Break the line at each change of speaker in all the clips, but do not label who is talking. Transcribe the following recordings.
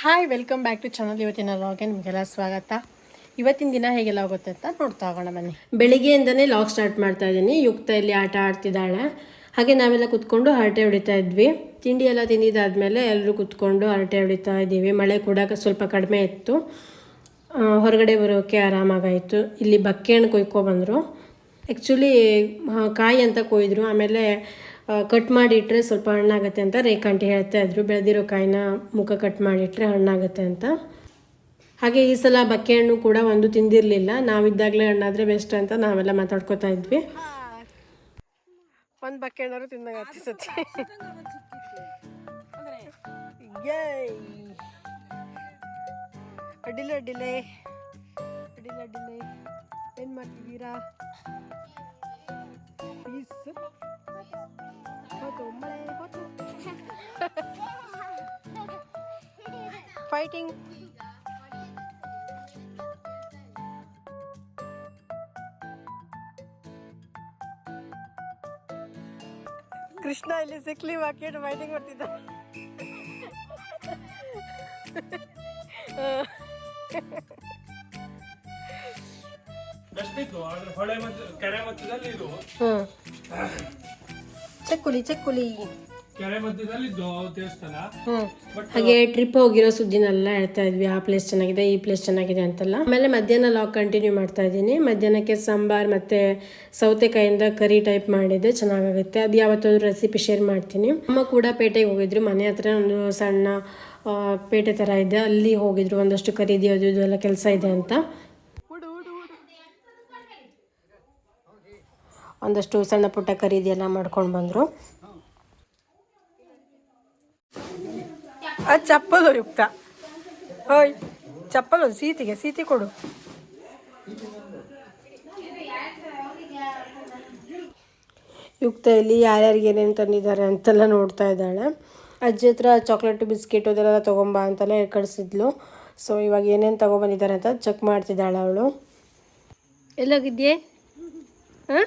Hi welcome back to channel ಇವತ್ತಿನ ಲಾಗೆ ನಿಮಗೆಲ್ಲ ಸ್ವಾಗತ. ಇವತ್ತಿನ ದಿನ ಹೇಗೆಲ್ಲ ಹೋಗುತ್ತೆ ಅಂತ ನೋಡ್ತಾ ಹೋಗೋಣ ಬನ್ನಿ. ಬೆಳಿಗ್ಗೆಯಿಂದನೇ ಲಾಗ್ ಸ್ಟಾರ್ಟ್ ಮಾಡ್ತಾ ಇದ್ದೀನಿ. ಯುಕ್ತ ಇಲ್ಲಿ ಆಟ ಆಡ್ತಿದ್ದಾಳೆ. ಹಾಗೆ ನಾವೆಲ್ಲ ಕುತ್ಕೊಂಡು ಹರಟೆ ಹೊಡಿತಾ ಇದ್ವಿ. ತಿಂಡಿ ಎಲ್ಲ ತಿಂದಿದ್ದಾದ್ಮೇಲೆ ಎಲ್ಲರೂ ಕುತ್ಕೊಂಡು ಹರಟೆ ಹೊಡಿತಾ ಇದ್ದೀವಿ. ಮಳೆ ಕೂಡ ಸ್ವಲ್ಪ ಕಡಿಮೆ ಇತ್ತು. ಹೊರಗಡೆ ಬರೋಕ್ಕೆ ಆರಾಮಾಗಾಯಿತು. ಇಲ್ಲಿ ಬಕ್ಕೆ ಹಣ್ಣು ಕೊಯ್ಕೊಬಂದರು ಆ್ಯಕ್ಚುಲಿ ಕಾಯಿ ಅಂತ ಕೊಯ್ದರು. ಆಮೇಲೆ ಕಟ್ ಮಾಡಿಟ್ರೆ ಸ್ವಲ್ಪ ಹಣ್ಣಾಗುತ್ತೆ ಅಂತ ರೇಖಾಂಟಿ ಹೇಳ್ತಾ ಇದ್ರು ಬೆಳೆದಿರೋ ಕಾಯಿನ ಮುಖ ಕಟ್ ಮಾಡಿಟ್ರೆ ಹಣ್ಣಾಗುತ್ತೆ ಅಂತ. ಹಾಗೆ ಈ ಸಲ ಬಕ್ಕೆ ಹಣ್ಣು ಕೂಡ ಒಂದು ತಿಂದಿರಲಿಲ್ಲ. ನಾವಿದ್ದಾಗಲೇ ಹಣ್ಣಾದರೆ ಬೆಸ್ಟ್ ಅಂತ ನಾವೆಲ್ಲ ಮಾತಾಡ್ಕೋತಾ ಇದ್ವಿ. ಒಂದು ಬಕ್ಕೆ ಹಣ್ಣಾರು ತಿಂದಾಗ ಹತ್ತಿಸತಿ ಅಡ್ಡಿಲ್ಲ ಅಡ್ಡಿಲ್ಲ. ಅಡ್ಡಿಲ್ಲ ಅಡ್ಡಿಲ್ಲ. ಏನು ಮಾಡ್ತಿದ್ದೀರಾ? ಪ್ಲೀಸ್ ಹೋತು ಮಳೆ ಹೋತು ಫೈಟಿಂಗ್ ಕೃಷ್ಣ ಇಲ್ಲಿ ಸಿಕ್ಲಿ ಹಾಕಿಟ್ಟು ಫೈಟಿಂಗ್ ಮಾಡ್ತಿದ್ದ
ಎಷ್ಟಿತ್ತು ಆದ್ರೆ ಹೊಳೆ ಮತ್ತು ಕೆರೆ ಮಧ್ಯದಲ್ಲಿ ಇದು.
ಹ್ಞೂ ಚಕ್ಕುಲಿ ಚಕ್ಕುಲಿ
ಕೆರೆ ಮಧ್ಯದಲ್ಲಿದ್ದು ದೇವಸ್ಥಾನ.
ಹ್ಮ್. ಹಾಗೆ ಟ್ರಿಪ್ ಹೋಗಿರೋ ಸುದ್ದಿನೆಲ್ಲ ಹೇಳ್ತಾ ಇದ್ವಿ. ಆ ಪ್ಲೇಸ್ ಚೆನ್ನಾಗಿದೆ ಈ ಪ್ಲೇಸ್ ಚೆನ್ನಾಗಿದೆ ಅಂತೆಲ್ಲ. ಆಮೇಲೆ ಮಧ್ಯಾಹ್ನ ಲಾಗ್ ಕಂಟಿನ್ಯೂ ಮಾಡ್ತಾ ಇದ್ದೀನಿ. ಮಧ್ಯಾಹ್ನಕ್ಕೆ ಸಾಂಬಾರ್ ಮತ್ತೆ ಸೌತೆಕಾಯಿಂದ ಕರಿ ಟೈಪ್ ಮಾಡಿದ್ದೆ. ಚೆನ್ನಾಗಾಗುತ್ತೆ. ಅದು ಯಾವತ್ತಾದ್ರೂ ರೆಸಿಪಿ ಶೇರ್ ಮಾಡ್ತೀನಿ. ಅಮ್ಮ ಕೂಡ ಪೇಟೆಗೆ ಹೋಗಿದ್ರು. ಮನೆ ಹತ್ರ ಒಂದು ಸಣ್ಣ ಪೇಟೆ ಥರ ಇದೆ. ಅಲ್ಲಿ ಹೋಗಿದ್ರು. ಒಂದಷ್ಟು ಖರೀದಿ ಅದು ಇದು ಎಲ್ಲ ಕೆಲಸ ಇದೆ ಅಂತ. ಒಂದಷ್ಟು ಸಣ್ಣ ಪುಟ್ಟ ಖರೀದಿ ಎಲ್ಲ ಮಾಡ್ಕೊಂಡು ಬಂದರು. ಅದು ಚಪ್ಪಲು ಯುಕ್ತ ಹೋಯ್ ಚಪ್ಪಲು ಸೀತಿಗೆ ಸೀತಿ ಕೊಡು. ಯುಕ್ತ ಇಲ್ಲಿ ಯಾರ್ಯಾರಿಗೆ ಏನೇನು ತಂದಿದ್ದಾರೆ ಅಂತೆಲ್ಲ ನೋಡ್ತಾ ಇದ್ದಾಳೆ. ಅಜ್ಜಿ ಹತ್ರ ಚಾಕ್ಲೇಟ್ ಬಿಸ್ಕೆಟ್ ಅದೆಲ್ಲ ತೊಗೊಂಬ ಅಂತೆಲ್ಲ ಕಳಿಸಿದ್ಲು ಸೊ ಇವಾಗ ಏನೇನು ತೊಗೊಂಬಂದಿದ್ದಾರೆ ಅಂತ ಚೆಕ್ ಮಾಡ್ತಿದ್ದಾಳೆ ಅವಳು. ಎಲ್ಲೋಗಿದ್ಯೆ? ಹಾಂ?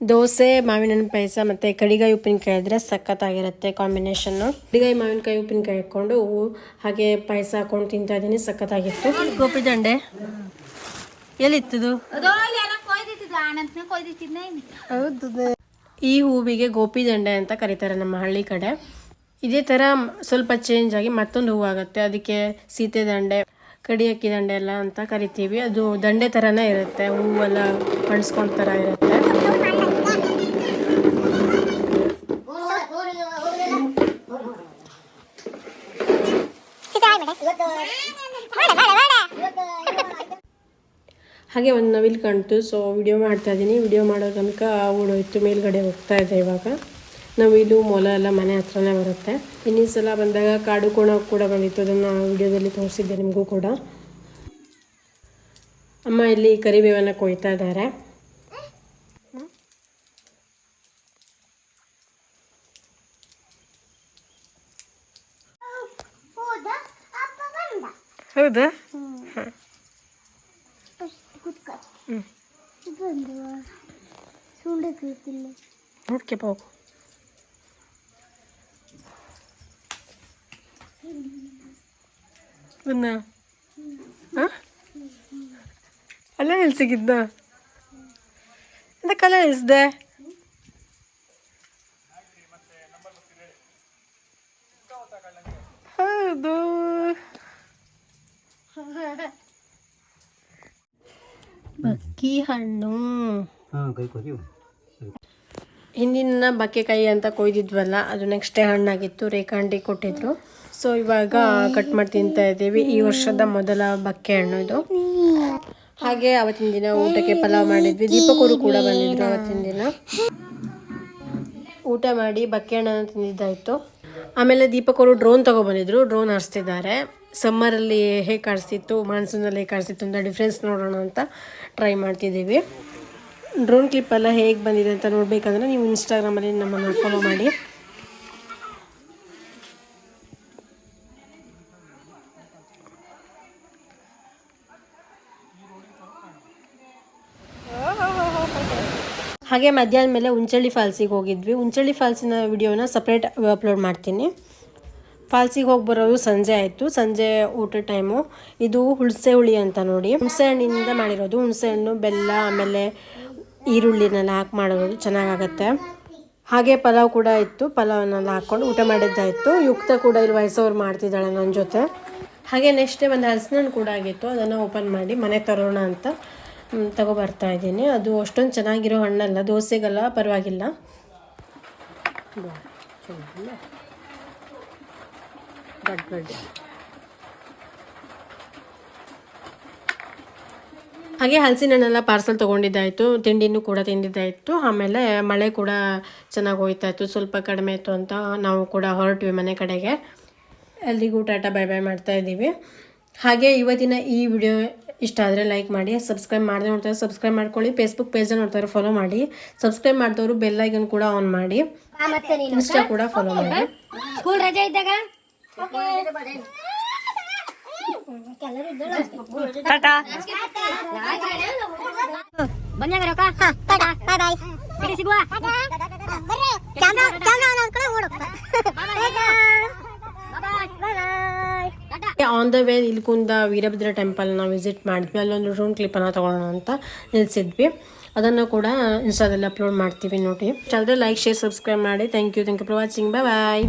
ದೋಸೆ ಮಾವಿನ ಹಣ್ಣು ಪಾಯಸ ಮತ್ತು ಕಡಿಗಾಯಿ ಉಪ್ಪಿನಕಾಯಿ ಇದ್ದರೆ ಸಖತ್ತಾಗಿರುತ್ತೆ ಕಾಂಬಿನೇಷನ್ನು ಕಡಿಗಾಯಿ ಮಾವಿನಕಾಯಿ ಉಪ್ಪಿನಕಾಯಿ ಹಾಕ್ಕೊಂಡು ಹಾಗೆ ಪಾಯಸ ಹಾಕೊಂಡು ತಿಂತಾ ಇದ್ದೀನಿ ಸಖತ್ತಾಗಿತ್ತು. ಗೋಪಿ ದಂಡೆ ಎಲ್ಲಿತ್ತದು? ಹೌದು ಈ ಹೂವಿಗೆ ಗೋಪಿ ದಂಡೆ ಅಂತ ಕರೀತಾರೆ ನಮ್ಮ ಹಳ್ಳಿ ಕಡೆ. ಇದೇ ಥರ ಸ್ವಲ್ಪ ಚೇಂಜ್ ಆಗಿ ಮತ್ತೊಂದು ಹೂವು ಆಗುತ್ತೆ ಅದಕ್ಕೆ ಸೀತೆ ದಂಡೆ ಕಡಿಯಕ್ಕಿ ದಂಡೆ ಎಲ್ಲ ಅಂತ ಕರಿತೀವಿ. ಅದು ದಂಡೆ ಥರನೇ ಇರುತ್ತೆ. ಹೂವೆಲ್ಲ ಪಣಿಸ್ಕೊಂಡ್ ಥರ ಇರುತ್ತೆ. ಹಾಗೆ ಒಂದು ನವಿಲು ಕಾಣ್ತು. ಸೊ ವಿಡಿಯೋ ಮಾಡ್ತಾ ಇದ್ದೀನಿ ವಿಡಿಯೋ ಮಾಡೋ ತನಕ ಓಡೋಯ್ತು ಮೇಲ್ಗಡೆ ಹೋಗ್ತಾ ಇದೆ ಇವಾಗ. ನವಿಲು ಮೊಲ ಎಲ್ಲ ಮನೆ ಹತ್ರನೇ ಬರುತ್ತೆ. ಇನ್ನೊಂದು ಸಲ ಬಂದಾಗ ಕಾಡು ಕೋಣ ಕೂಡ ಬಂದಿತ್ತು. ಅದನ್ನು ವಿಡಿಯೋದಲ್ಲಿ ತೋರಿಸಿದ್ದೆ ನಿಮಗೂ ಕೂಡ. ಅಮ್ಮ ಇಲ್ಲಿ ಕರಿಬೇವನ್ನು ಕೊಯ್ತಾ ಇದ್ದಾರೆ. ಹೌದಾ? ಓಕೆ ಹೋಗು. ಬಂದ ಅಲ್ಲೇ ನಿಲ್ಸಿಗಿದ್ದ? ಸಿಗಿದ್ದ ಎಂತ ನಿಲ್ಸ್ದೆ? ಹೌದು. ಬಕ್ಕಿ ಹಣ್ಣು. ಹಿಂದಿನ ಬಕ್ಕೆಕಾಯಿ ಅಂತ ಕೊಯ್ದಿದ್ವಲ್ಲ ಅದು ನೆಕ್ಸ್ಟ್ ಡೇ ಹಣ್ಣಾಗಿತ್ತು ರೇಖಾಂಡಿ ಕೊಟ್ಟಿದ್ರು. ಸೊ ಇವಾಗ ಕಟ್ ಮಾಡಿ ತಿಂತಾ ಇದ್ದೀವಿ. ಈ ವರ್ಷದ ಮೊದಲ ಬಕ್ಕೆ ಹಣ್ಣು ಇದು. ಹಾಗೆ ಅವತ್ತಿನ ದಿನ ಊಟಕ್ಕೆ ಪಲಾವ್ ಮಾಡಿದ್ವಿ. ದೀಪಕರು ಕೂಡ ಬಂದಿದ್ರು ಅವತ್ತಿನ ದಿನ. ಊಟ ಮಾಡಿ ಬಕ್ಕೆ ಹಣ್ಣನ್ನು ತಿಂದಿದ್ದಾಯಿತು. ಆಮೇಲೆ ದೀಪಕರು ಡ್ರೋನ್ ತೊಗೊಬಂದಿದ್ರು ಡ್ರೋನ್ ಹಾರಿಸ್ತಿದ್ದಾರೆ. ಸಮ್ಮರಲ್ಲಿ ಹೇಗೆ ಕಾಣಿಸ್ತಿತ್ತು ಮಾನ್ಸೂನಲ್ಲಿ ಹೇಗೆ ಕಾಣಿಸ್ತಿತ್ತು ಅಂತ ಡಿಫ್ರೆನ್ಸ್ ನೋಡೋಣ ಅಂತ ಟ್ರೈ ಮಾಡ್ತಿದ್ದೀವಿ. ಡ್ರೋನ್ ಕ್ಲಿಪ್ ಎಲ್ಲ ಹೇಗೆ ಬಂದಿದೆ ಅಂತ ನೋಡಬೇಕಂದ್ರೆ ನೀವು ಇನ್ಸ್ಟಾಗ್ರಾಮಲ್ಲಿ ನಮ್ಮನ್ನು ಫಾಲೋ ಮಾಡಿ. ಹಾಗೆ ಮಧ್ಯಾಹ್ನ ಮೇಲೆ ಉಂಚಳ್ಳಿ ಫಾಲ್ಸಿಗೆ ಹೋಗಿದ್ವಿ. ಉಂಚಳ್ಳಿ ಫಾಲ್ಸಿನ ವಿಡಿಯೋನ ಸಪ್ರೇಟ್ ಅಪ್ಲೋಡ್ ಮಾಡ್ತೀನಿ. ಫಾಲ್ಸಿಗೆ ಹೋಗಿ ಬರೋದು ಸಂಜೆ ಆಯಿತು. ಸಂಜೆ ಊಟ ಟೈಮು ಇದು ಹುಣಸೆ ಹುಳಿ ಅಂತ ನೋಡಿ. ಹುಣಸೆ ಹಣ್ಣಿನಿಂದ ಮಾಡಿರೋದು. ಹುಣಸೆ ಹಣ್ಣು, ಬೆಲ್ಲ, ಆಮೇಲೆ ಈರುಳ್ಳಿನೆಲ್ಲ ಹಾಕಿ ಮಾಡೋದು ಚೆನ್ನಾಗಾಗತ್ತೆ. ಹಾಗೆ ಪಲಾವ್ ಕೂಡ ಇತ್ತು. ಪಲಾವನ್ನೆಲ್ಲ ಹಾಕ್ಕೊಂಡು ಊಟ ಮಾಡಿದ್ದಾಯಿತು. ಯುಕ್ತ ಕೂಡ ಇಲ್ಲಿ ವಯಸ್ಸವ್ರು ಮಾಡ್ತಿದ್ದಾಳೆ ನನ್ನ ಜೊತೆ. ಹಾಗೆ ನೆಕ್ಸ್ಟ್ ಡೇ ಒಂದು ಹಲಸಿನಣ್ಣು ಕೂಡ ಆಗಿತ್ತು. ಅದನ್ನು ಓಪನ್ ಮಾಡಿ ಮನೆ ತರೋಣ ಅಂತ. ತಗೊಬರ್ತಾ ಇದ್ದೀನಿ. ಅದು ಅಷ್ಟೊಂದು ಚೆನ್ನಾಗಿರೋ ಹಣ್ಣಲ್ಲ, ದೋಸೆಗೆಲ್ಲ ಪರವಾಗಿಲ್ಲ. ಹಾಗೆ ಹಲಸಿನ ಹಣ್ಣೆಲ್ಲ ಪಾರ್ಸಲ್ ತೊಗೊಂಡಿದ್ದಾಯಿತು, ತಿಂಡಿನೂ ಕೂಡ ತಿಂದಿದ್ದಾಯಿತು. ಆಮೇಲೆ ಮಳೆ ಕೂಡ ಚೆನ್ನಾಗಿ ಹೋಯ್ತಾ ಇತ್ತು ಸ್ವಲ್ಪ ಕಡಿಮೆ ಇತ್ತು ಅಂತ ನಾವು ಕೂಡ ಹೊರಟ್ವಿ ಮನೆ ಕಡೆಗೆ. ಎಲ್ರಿಗೂ ಟಾಟಾ ಬೈ ಬೈ ಮಾಡ್ತಾ ಇದ್ದೀವಿ. ಹಾಗೆ ಇವತ್ತಿನ ಈ ವಿಡಿಯೋ ಇಷ್ಟ ಆದರೆ ಲೈಕ್ ಮಾಡಿ ಸಬ್ಸ್ಕ್ರೈಬ್ ಮಾಡದೆ ನೋಡ್ತಾರೆ ಸಬ್ಸ್ಕ್ರೈಬ್ ಮಾಡ್ಕೊಳ್ಳಿ ಫೇಸ್ಬುಕ್ ಪೇಜಲ್ಲಿ ನೋಡ್ತಾರೆ ಫಾಲೋ ಮಾಡಿ. ಸಬ್ಸ್ಕ್ರೈಬ್ ಮಾಡಿದವರು ಬೆಲ್ಲೈಕನ್ ಕೂಡ ಆನ್ ಮಾಡಿ.
ಮತ್ತೆ ನೀನು
ಇನ್ಸ್ಟಾ ಕೂಡ ಫಾಲೋ ಮಾಡಿ.
ಸ್ಕೂಲ್ ರಜೆ ಇದ್ದಾಗ? ಬಂದಾಗ ರೊಕ್ಕ ಟಾಟಾ ಬಾಯ್ ಬಾಯ್ ಬಿಡಿ ಸಿಗುವ? ಕ್ಯಾಮ್ರಾ ಕ್ಯಾಮ್ರಾ ಅನ್ನೋದ್ ಕಡೆ ಓಡೋಗ್ತಾ
on the way Ilkunda Veerabhadra ಟೆಂಪಲ್ನ visit ಮಾಡಿದ್ವಿ. ಅಲ್ಲೊಂದು ಡ್ರೋನ್ ಕ್ಲಿಪ್ಪನ್ನು ತೊಗೊಳ್ಳೋಣ ಅಂತ ನಿಲ್ಲಿಸಿದ್ವಿ ಅದನ್ನು ಕೂಡ ಇನ್ಸ್ಟಾದಲ್ಲಿ ಅಪ್ಲೋಡ್ ಮಾಡ್ತೀವಿ ನೋಡಿ. ಆದರೆ ಲೈಕ್ ಶೇರ್ ಸಬ್ಸ್ಕ್ರೈಬ್ ಮಾಡಿ. Thank you thank you for watching bye bye